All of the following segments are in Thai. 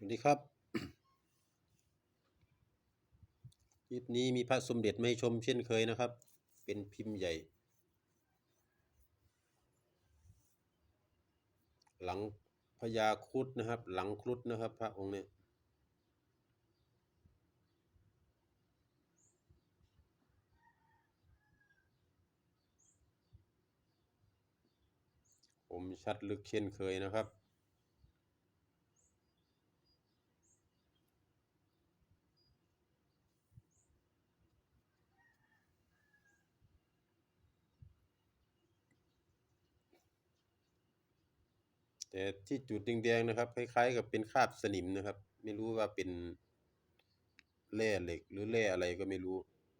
สวัสดีครับ คลิปนี้มีพระสมเด็จไมาให้ชมเช่นเคยนะครับ เป็นพิมพ์ใหญ่ หลังพญาครุฑนะครับ หลังครุฑนะครับ พระองค์เนี้ผมชัดลึกเช่นเคยนะครับ แต่ที่จุดแดงๆนะครับ คล้ายๆ กับเป็นคราบสนิมนะครับ ไม่รู้ว่าเป็นแร่เหล็ก หรือแร่อะไรก็ไม่รู้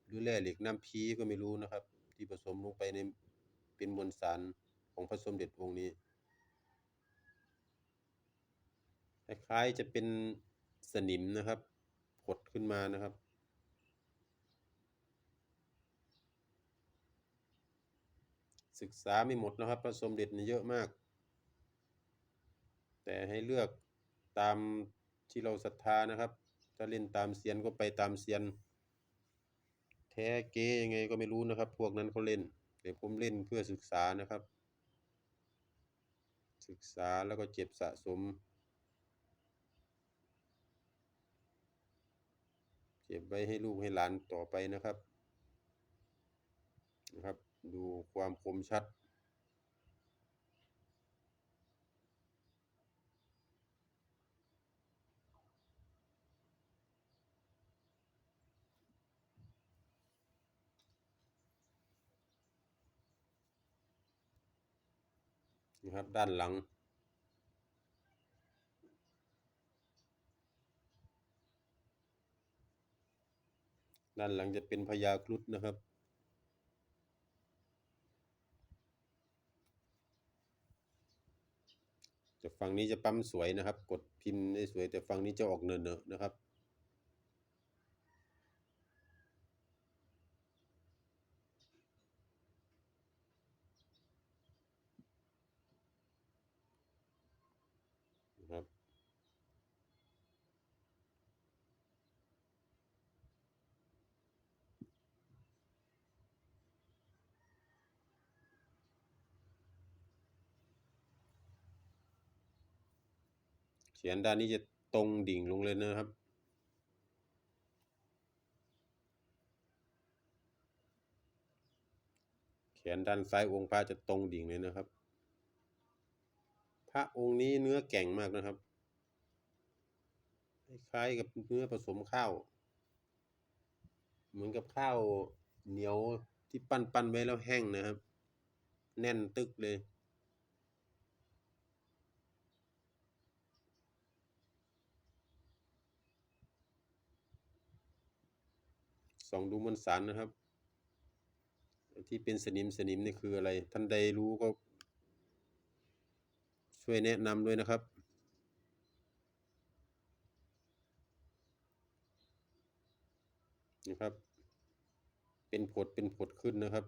หรือแร่เหล็กน้ำพีก็ไม่รู้นะครับ ที่ผสมลงไปในเป็นมวลสารของพระสมเด็จองค์นี้คล้ายๆจะเป็นสนิมนะครับผดขึ้นมานะครับ ศึกษาไม่หมดนะครับ พระสมเด็จนี่เยอะมาก แต่ให้เลือกตามที่เราศรัทธานะครับ ถ้าเล่นตามเซียนก็ไปตามเซียน แท้เก๊ยังไงก็ไม่รู้นะครับ พวกนั้นเขาเล่นแต่ผมเล่นเพื่อศึกษานะครับ ศึกษาแล้วก็เจ็บสะสม เก็บไว้ให้ลูกให้หลานต่อไปนะครับนะครับ ดูความคมชัด นะครับ ด้านหลัง ด้านหลังจะเป็นพญาครุฑนะครับจะฝั่งนี้จะปั๊มสวยนะครับ กดพิมพ์ได้สวยแต่ฝั่งนี้จะออกเนอะๆนะนะครับ เขียนด้านนี้จะตรงดิ่งลงเลยนะครับแขนด้านซ้ายองค์พระจะตรงดิ่งเลยนะครับ พระองค์นี้เนื้อแก่งมากนะครับ คล้ายกับเนื้อผสมข้าว เหมือนกับข้าวเหนียวที่ปั้นปั้นไว้แล้วแห้งนะครับ แน่นตึกเลย ส่องดูมวลสารนะครับ ที่เป็นสนิมสนิมนี่คืออะไร ท่านใดรู้ก็ ช่วยแนะนำด้วยนะครับนะครับ เป็นผดเป็นผดขึ้นนะครับ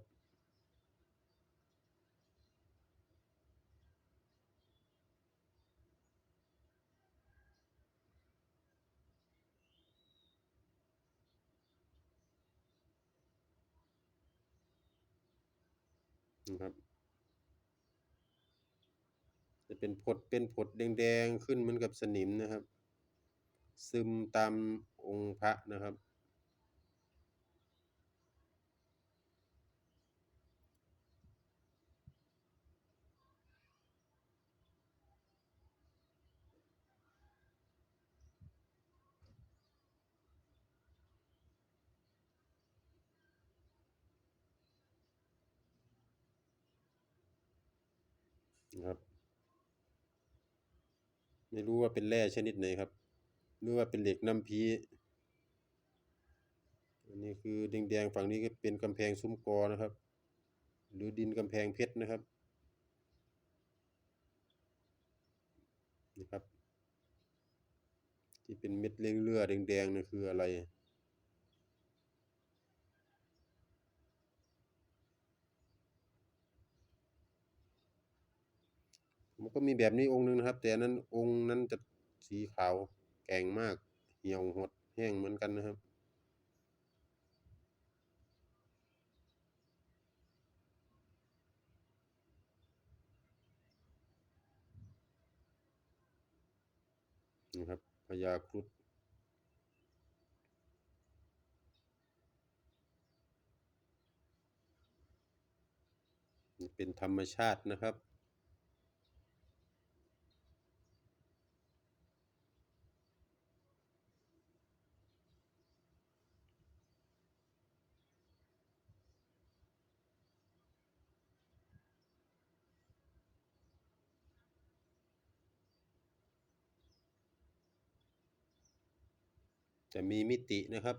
นะครับ จะเป็นผดเป็นผดแดงๆขึ้นเหมือนกับสนิมนะครับ ซึมตามองค์พระนะครับ นะครับ ไม่รู้ว่าเป็นแร่ชนิดไหนครับหรือว่าเป็นเหล็กน้ำพีอันนี้คือแดงๆฝั่งนี้ก็เป็นกำแพงซุ้มกอนะครับ หรือดินกำแพงเพชรนะครับนะครับ ที่เป็นเม็ดเลือเลือแดงๆนะคืออะไร ก็มีแบบนี้องค์หนึ่งนะครับ แต่นั้นองค์นั้นจะสีขาวแข็งมากเหี่ยวหดแห้งเหมือนกันนะครับ นี่ครับพญาครุฑเป็นธรรมชาตินะครับ จะมีมิตินะครับ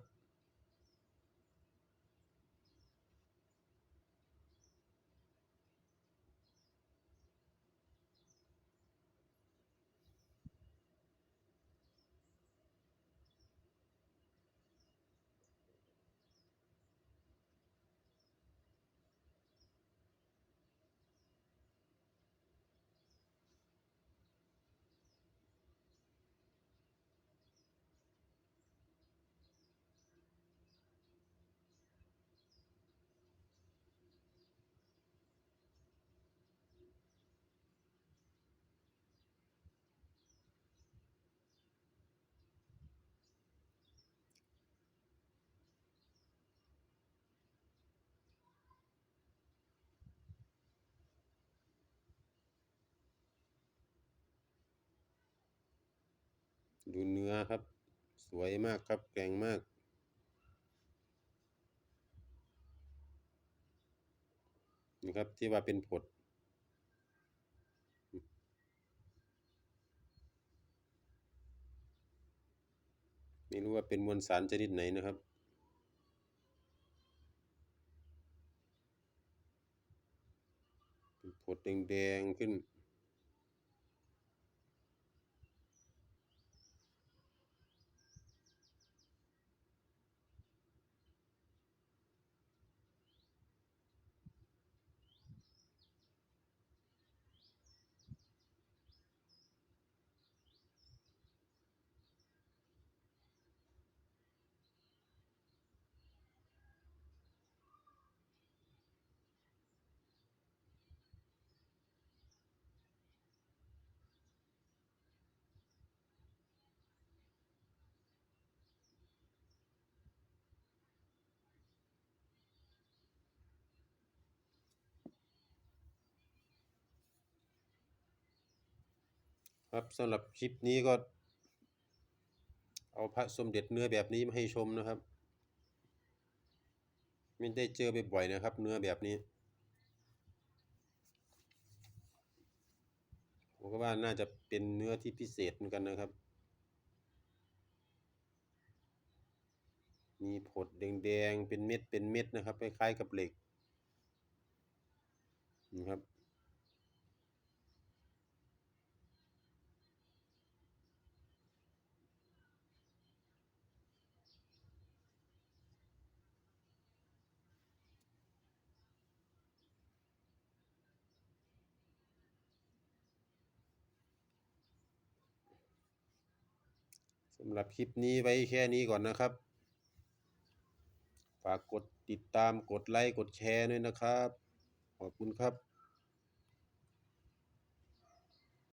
ดูเนื้อครับ สวยมากครับแกร่งมาก นี่ครับที่ว่าเป็นผดไม่รู้ว่าเป็นมวลสารชนิดไหนนะครับ เป็นผดแดงๆขึ้น ครับสำหรับคลิปนี้ก็ เอาพระสมเด็จเนื้อแบบนี้มาให้ชมนะครับไม่ได้เจอบ่อยๆนะครับ เนื้อแบบนี้ผมก็ว่าน่าจะเป็นเนื้อที่พิเศษเหมือนกันนะครับ มีผดแดงๆเป็นเม็ดเป็นเม็ดนะครับคล้ายๆกับเหล็กนะครับ สำหรับคลิปนี้ไว้แค่นี้ก่อนนะครับ ฝากกดติดตามกดไลค์กดแชร์ด้วยนะครับ ขอบคุณครับ